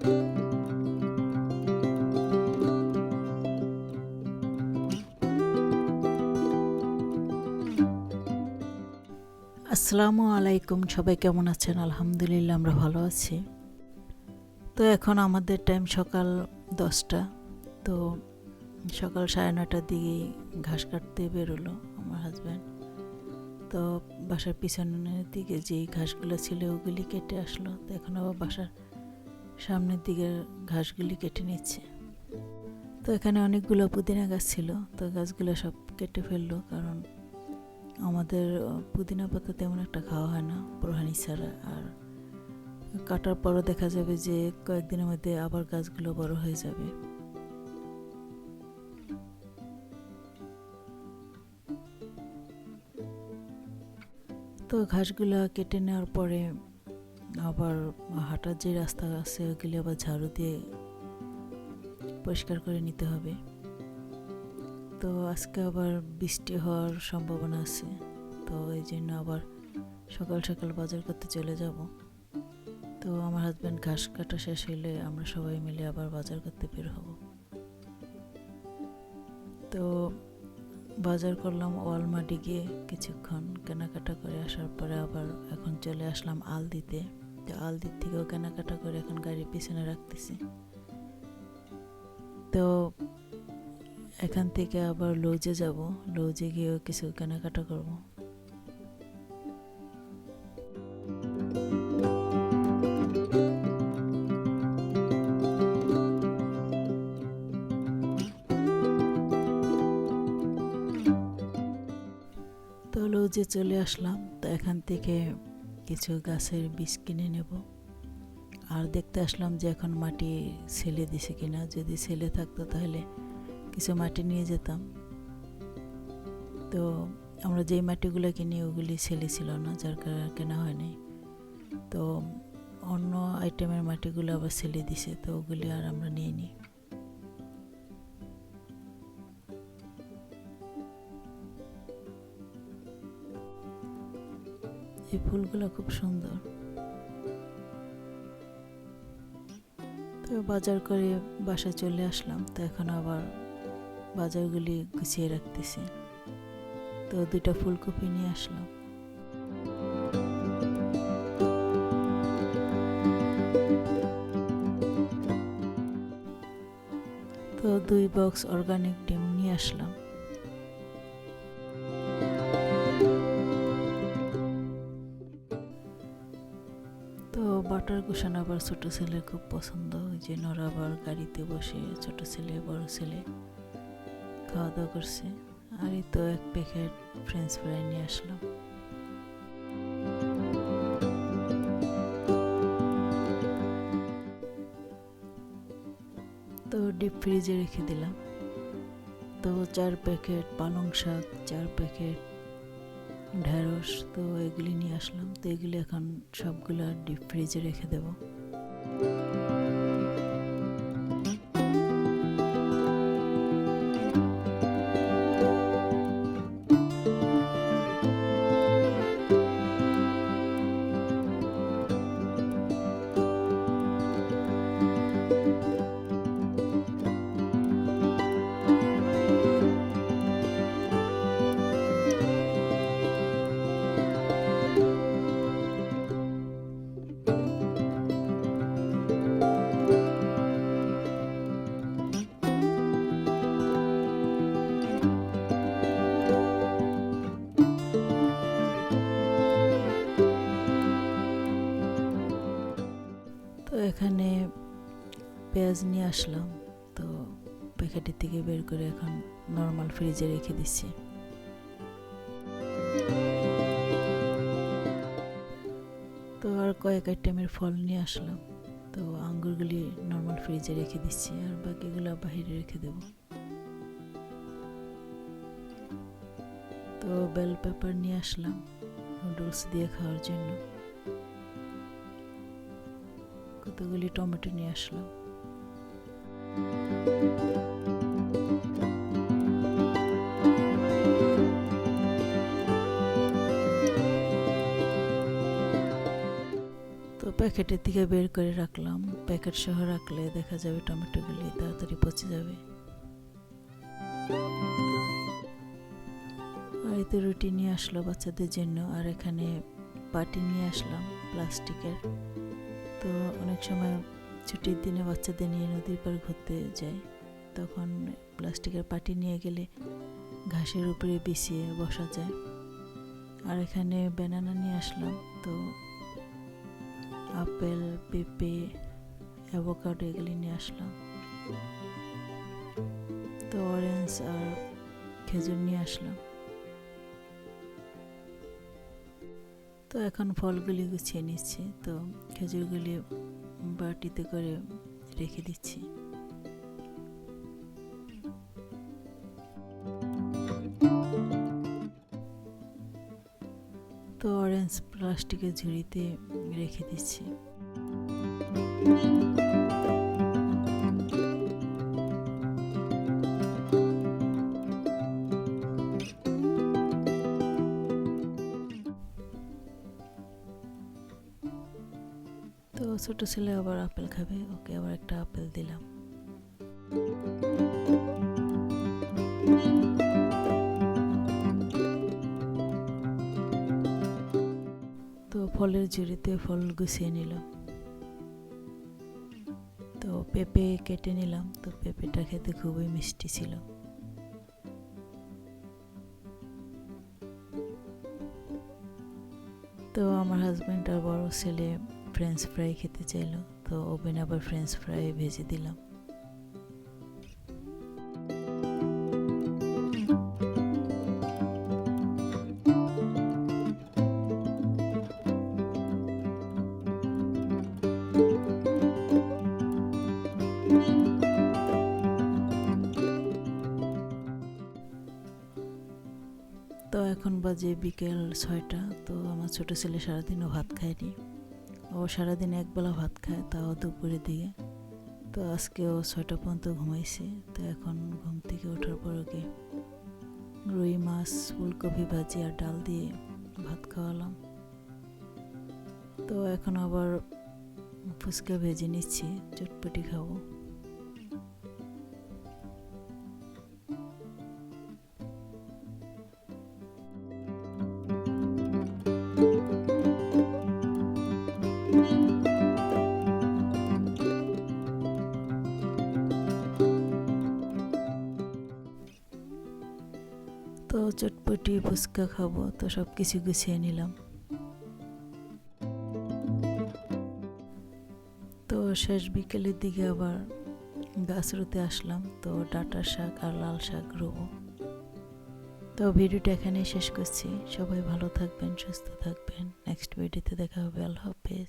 আসসালামু আলাইকুম, সবাই কেমন আছেন? আলহামদুলিল্লাহ, আমরা ভালো আছি। তো এখন আমাদের টাইম সকাল দশটা। তো সকাল সাড়ে নটার দিকেই ঘাস কাটতে বেরোলো আমার হাজব্যান্ড তো বাসার পিছনের দিকে যেই ঘাসগুলো ছিল ওগুলি কেটে আসলো। তো এখন আবার বাসার সামনের দিকের ঘাসগুলি কেটে নিচ্ছে। তো এখানে অনেকগুলো পুদিনা গাছ ছিল। তো গাছগুলো সব কেটে ফেলল কারণ আমাদের পুদিনা পাতা তেমন একটা খাওয়া হয় না, প্রহানি ছাড়া। আর কাটার পরও দেখা যাবে যে কয়েকদিনের মধ্যে আবার গাছগুলো বড় হয়ে যাবে। তো ঘাসগুলো কেটে নেওয়ার পরে আবার হাঁটার যে রাস্তা আছে, ওগুলি আবার ঝাড়ু দিয়ে পরিষ্কার করে নিতে হবে। তো আজকে আবার বৃষ্টি হওয়ার সম্ভাবনা আছে। তো এই জন্য আবার সকাল সকাল বাজার করতে চলে যাব। তো আমার হাজব্যান্ড ঘাস কাটা শেষ হইলে আমরা সবাই মিলে আবার বাজার করতে বের হব। তো বাজার করলাম ওয়ালমার্টে গিয়ে কিছুক্ষণ কেনাকাটা করে আসার পরে আবার এখন চলে আসলাম আলদিতে। তো আলদির থেকেও কেনাকাটা করে এখন গাড়ির পিছনে রাখতেছি। তো এখান থেকে আবার লৌজে যাব। লৌজে গিয়েও কিছু কেনাকাটা করব। তো লৌজে চলে আসলাম। তো এখান থেকে কিছু গাছের বীজ কিনে নেব। আর দেখতে আসলাম যে এখন মাটি ছেলে দিছে কিনা। যদি ছেলে থাকতো তাহলে কিছু মাটি নিয়ে যেতাম। তো আমরা যেই মাটিগুলো কিনি ওগুলি ছেলে ছিল না, যার কারণে কেনা হয়নি তো অন্য আইটেমের মাটিগুলো আবার ছেলে দিছে, তো ওগুলি আর আমরা নিয়ে নিই এই ফুলগুলো খুব সুন্দর। তো বাজার করে বাসায় চলে আসলাম, তো এখন আবার বাজারগুলি গুছিয়ে রাখতেছি। তো দুইটা ফুলকপি নিয়ে আসলাম। তো দুই বক্স অর্গানিক ডিম নিয়ে আসলাম। বাটার কুশান আবার ছোট ছেলে খুব পছন্দ। যে ওরা আবার গাড়িতে বসে ছোট ছেলে, বড় ছেলে খাওয়া দাওয়া করছে। আর এই তো এক প্যাকেট ফ্রেঞ্চ ফ্রাই নিয়ে আসলাম। তো ডিপ ফ্রিজে রেখে দিলাম। তো চার প্যাকেট পালং শাক, চার প্যাকেট ঢেঁড়স তো এগুলি নিয়ে আসলাম তো এগুলি এখন সবগুলো ডিপ ফ্রিজে রেখে দেব। এখানে পেঁয়াজ নিয়ে আসলাম। তো প্যাকেটের থেকে বের করে এখন নর্মাল ফ্রিজে রেখে দিচ্ছি। তো আর কয়েক আইটেমের ফল নিয়ে আসলাম। তো আঙ্গুরগুলি নর্মাল ফ্রিজে রেখে দিচ্ছি আর বাকিগুলো বাইরে রেখে দেব। তো বেল পেপার নিয়ে আসলাম। নুডলস দিয়ে খাওয়ার জন্য। কতগুলি টমেটো নিয়ে আসলাম। তো প্যাকেটের থেকে বের করে রাখলাম। প্যাকেট সহ রাখলে দেখা যাবে টমেটোগুলি তাড়াতাড়ি পচে যাবে। আর এতে রুটি নিয়ে আসলো বাচ্চাদের জন্য, আর এখানে পাটি নিয়ে আসলাম প্লাস্টিকের। তো অনেক সময় ছুটির দিনে বাচ্চাদের নিয়ে নদীর পার ঘুরতে যাই। তখন প্লাস্টিকের পাটি নিয়ে গেলে ঘাসের উপরে বিছিয়ে বসা যায়। আর এখানে ব্যানানা নিয়ে আসলাম, তো আপেল, পেঁপে অ্যাভোকাডো এগুলি নিয়ে আসলাম। তো অরেঞ্জ আর খেজুর নিয়ে আসলাম। তো এখন ফলগুলি গুছিয়ে নিচ্ছি। তো খেজুরগুলি বাটিতে করে রেখে দিচ্ছি। তো অরেঞ্জ প্লাস্টিকের ঝুড়িতে রেখে দিচ্ছি। তো ছোট ছেলে আবার আপেল খাবে, ওকে আবার একটা আপেল দিলাম। তো ফলের ঝুড়িতে ফল গুছিয়ে নিলাম তো পেঁপে কেটে নিলাম, তো পেঁপেটা খেতে খুবই মিষ্টি ছিল। তো আমার হাজব্যান্ড আর বড় ছেলে ফ্রেঞ্চ ফ্রাই খেতে চাইলো, তো ওভেন আবার ফ্রেঞ্চ ফ্রাই ভেজে দিলাম। তো এখন বাজে বিকেল ছয়টা, তো আমার ছোট ছেলে সারাদিনও ভাত খায়নি। ও সারাদিন একবেলা ভাত খায়, তাও দুপুরের দিকে। তো আজকে ও ছয়টা পর্যন্ত ঘুমাইছে, তো এখন ঘুম থেকে ওঠার পর ওকে রুই মাছ, ফুলকপি ভাজি আর ডাল দিয়ে ভাত খাওয়ালাম। তো এখন আবার ফুচকা ভেজে নিচ্ছি, চটপটি খাব। তো চটপটি ফুচকা খাব, তো সব কিছু গুছিয়ে নিলাম। তো শেষ বিকেলের দিকে আবার গাছ রুতে আসলাম, তো ডাটা শাক আর লাল শাক রোবো। তো ভিডিওটা এখানেই শেষ করছি। সবাই ভালো থাকবেন, সুস্থ থাকবেন। নেক্সট ভিডিওতে দেখা হবে। আল্লাহ হাফেজ।